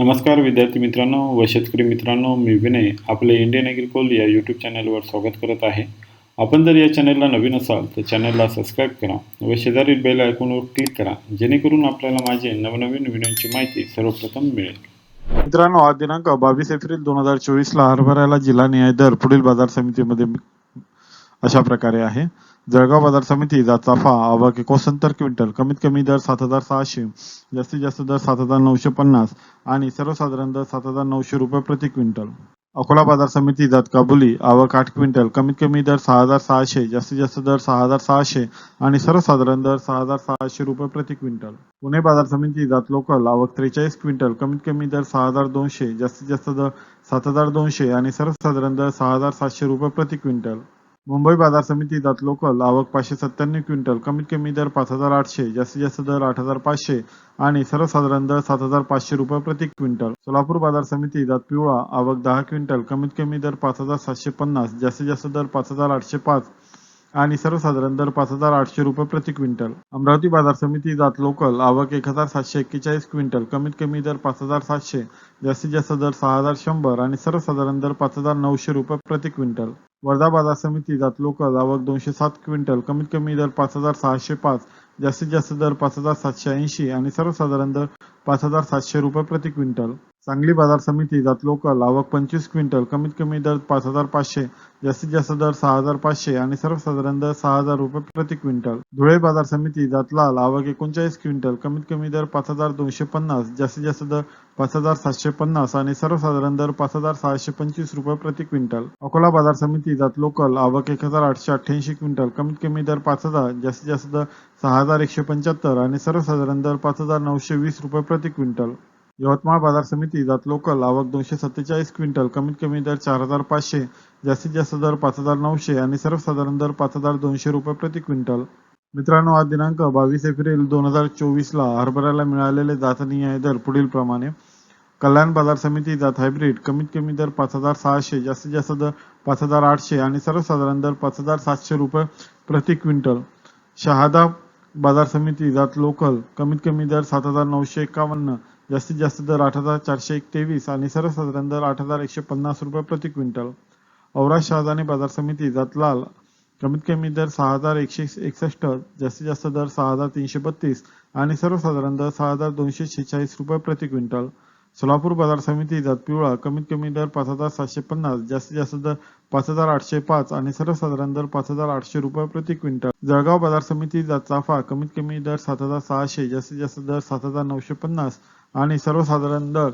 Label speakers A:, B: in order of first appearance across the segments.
A: नमस्कार विद्यार्थी मित्रांनो व शेतकरी मित्रांनो मी विनय आपले इंडियन ॲग्रिकोल या यूट्यूब चॅनलवर स्वागत करत आहे. आपण जर या चॅनलला नवीन असाल तर चॅनलला सबस्क्राईब करा व शेजारील बेल आयकॉनवर क्लिक करा जेणेकरून आपल्याला माझे नवनवीन व्हिडिओची माहिती सर्वप्रथम मिळेल.
B: मित्रांनो आज दिनांक बावीस एप्रिल दोन हजार चोवीसला हरभऱ्याला जिल्हा न्याय दर पुढील बाजार समितीमध्ये अशा प्रकारे आहे. जळगाव बाजार समिती जात चाफा आवक एकोणसत्तर क्विंटल कमीत कमी दर सात हजार सहाशे जास्तीत जास्त दर सात हजार नऊशे पन्नास आणि सर्वसाधारण दर सात हजार नऊशे रुपये प्रति क्विंटल. अकोला बाजार समिती जात काबुली आवक आठ क्विंटल कमीत कमी दर सहा हजार सहाशे जास्तीत जास्त दर सहा हजार सहाशे आणि सर्वसाधारण दर सहा हजार सहाशे रुपये प्रति क्विंटल. पुणे बाजार समिती जात लोकल आवक त्रेचाळीस क्विंटल कमीत कमी दर सहा हजार दोनशे जास्तीत जास्त दर सात हजार दोनशे आणि सर्वसाधारण दर सहा हजार सातशे रुपये प्रति क्विंटल. मुंबई बाजार समिती जात लोकल आवक पाचशे सत्त्याण्णव क्विंटल कमीत कमी दर पाच हजार आठशे जास्तीत जास्त दर आठ हजार पाचशे आणि सर्वसाधारण दर सात हजार पाचशे रुपये प्रति क्विंटल. सोलापूर बाजार समिती जात पिवळा आवक दहा क्विंटल कमीत कमी दर पाच हजार सातशे पन्नास जास्तीत जास्त दर पाच हजार आठशे पाच आणि सर्वसाधारण दर पाच हजार आठशे रुपये प्रति क्विंटल. अमरावती बाजार समिती जात लोकल आवक एक हजार सातशे एक्केचाळीस क्विंटल. कमीत कमी दर पाच हजार सातशे जास्तीत जास्त दर सहा हजार शंभर आणि सर्वसाधारण दर पाच हजार नऊशे रुपये प्रति क्विंटल. वर्धा बाजार समिती जात लोकल आवक दोनशे सात क्विंटल. कमीत कमी दर पाच हजार सहाशे पाच जास्तीत जास्त दर पाच हजार सातशे ऐंशी आणि सर्वसाधारण दर पाच हजार सातशे रुपये प्रति क्विंटल. सांगली बाजार समिती जात लोकल आवक पंचवीस क्विंटल कमीत कमी दर पाच हजार पाचशे जास्तीत जास्त दर सहा हजार पाचशे आणि सर्वसाधारण दर सहा हजार रुपये प्रति क्विंटल. धुळे बाजार समिती जात लाल आवक एकोणचाळीस क्विंटल कमीत कमी दर पाच हजार दोनशे पन्नास जास्तीत जास्त दर पाच हजार सातशे पन्नास आणि सर्वसाधारण दर पाच हजार सहाशे पंचवीस रुपये प्रति क्विंटल. अकोला बाजार समिती जात लोकल आवक एक हजार आठशे अठ्ठ्याऐंशी क्विंटल कमीत कमी दर पाच हजार जास्तीत जास्त दर सहा हजार एकशे पंच्याहत्तर आणि सर्वसाधारण दर पाच हजार नऊशे वीस रुपये प्रति क्विंटल. यवतमाळ बाजार समिती जात लोकल आवक दोनशे सत्तेचाळीस क्विंटल कमीत कमी दर चार हजार पाचशे जास्तीत जास्त दर पाच हजार नऊशे आणि सर्वसाधारण दर पाच हजार दोनशे रुपये प्रति क्विंटल. मित्रांनो आज दिनांक बावीस एप्रिल दोन हजार चोवीस ला हरभऱ्याला मिळालेले जातनीय दर पुढील प्रमाणे. कल्याण बाजार समिती जात हायब्रिड कमीत कमी दर पाच हजार सहाशे जास्तीत जास्त दर पाच हजार आठशे आणि सर्वसाधारण दर पाच हजार सातशे रुपये प्रति क्विंटल. शहादा बाजार समिती जात लोकल कमीत कमी दर सात हजार नऊशे एकावन्न जास्तीत जास्त दर आठ हजार चारशे तेवीस आणि सर्वसाधारण दर आठ हजार एकशे पन्नास रुपये प्रति क्विंटल. औराज शहाजानी बाजार समिती जातलाल कमीत कमी दर सहा हजार एकशे एकसष्ट जास्तीत जास्त दर सहा हजार तीनशे बत्तीस आणि सर्वसाधारण दर सहा हजार दोनशे शेहेचाळीस रुपये प्रति क्विंटल. सोलापूर बाजार समिती जात पिवळा कमीत कमी दर पाच हजार सातशे पन्नास जास्तीत जास्त दर पाच हजार आठशे पाच आणि सर्वसाधारण दर पाच हजार आठशे रुपये प्रति क्विंटल. जळगाव बाजार समिती जात चाफा कमीत कमी दर सात हजार सहाशे जास्तीत जास्त दर सात हजार नऊशे पन्नास आणि सर्वसाधारण दर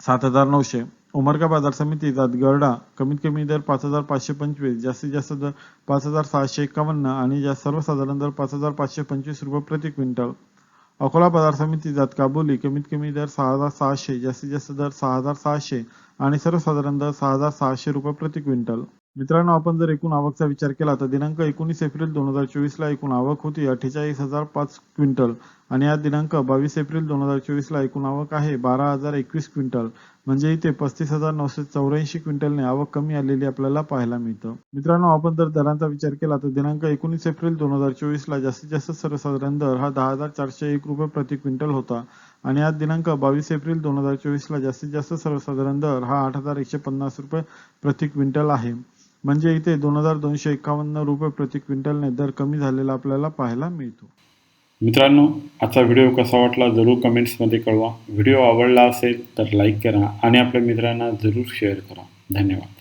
B: सात हजार नऊशे. उमरगा बाजार समिती जात गरडा कमीत कमी दर पाच हजार पाचशे पंचवीस जास्तीत जास्त दर पाच हजार सहाशे एकावन्न आणि जा सर्वसाधारण दर पाच हजार पाचशे पंचवीस रुपये प्रति क्विंटल. अकोला बाजार समिती जात काबुली कमीत कमी दर सहा हजार सहाशे जास्तीत जास्त दर सहा हजार सहाशे आणि सर्वसाधारण दर सहा हजार सहाशे रुपये प्रति क्विंटल. मित्रांनो आपण जर एकूण आवकचा विचार केला तर दिनांक एकोणीस एप्रिल दोन हजार चोवीस ला एकूण आवक होती अठ्ठेचाळीस हजार पाच क्विंटल आणि या दिनांक बावीस एप्रिल दोन हजार चोवीस ला एकूण आवक आहे बारा हजार एकवीस क्विंटल. म्हणजे इथे पस्तीस हजार नऊशे चौऱ्याऐंशी क्विंटलने आवक कमी आलेली आपल्याला पाहायला मिळतं. मित्रांनो आपण जर दरांचा विचार केला तर दिनांक एकोणीस एप्रिल दोन हजार चोवीस ला जास्तीत जास्त सर्वसाधारण दर हा दहा हजार चारशे एक रुपये प्रति क्विंटल होता आणि आज दिनांक बावीस एप्रिल दोन हजार चोवीस ला जास्तीत जास्त सर्वसाधारण दर हा आठ हजार एकशे पन्नास रुपये प्रति क्विंटल आहे. म्हणजे इथे दोन हजार दोनशे एकावन्न रुपये प्रति क्विंटलने दर कमी झालेला आपल्याला पाहायला मिळतो.
A: मित्रांनो आजचा व्हिडिओ कसा वाटला जरूर कमेंट्समध्ये कळवा. व्हिडिओ आवडला असेल तर लाईक करा आणि आपल्या मित्रांना जरूर शेअर करा. धन्यवाद.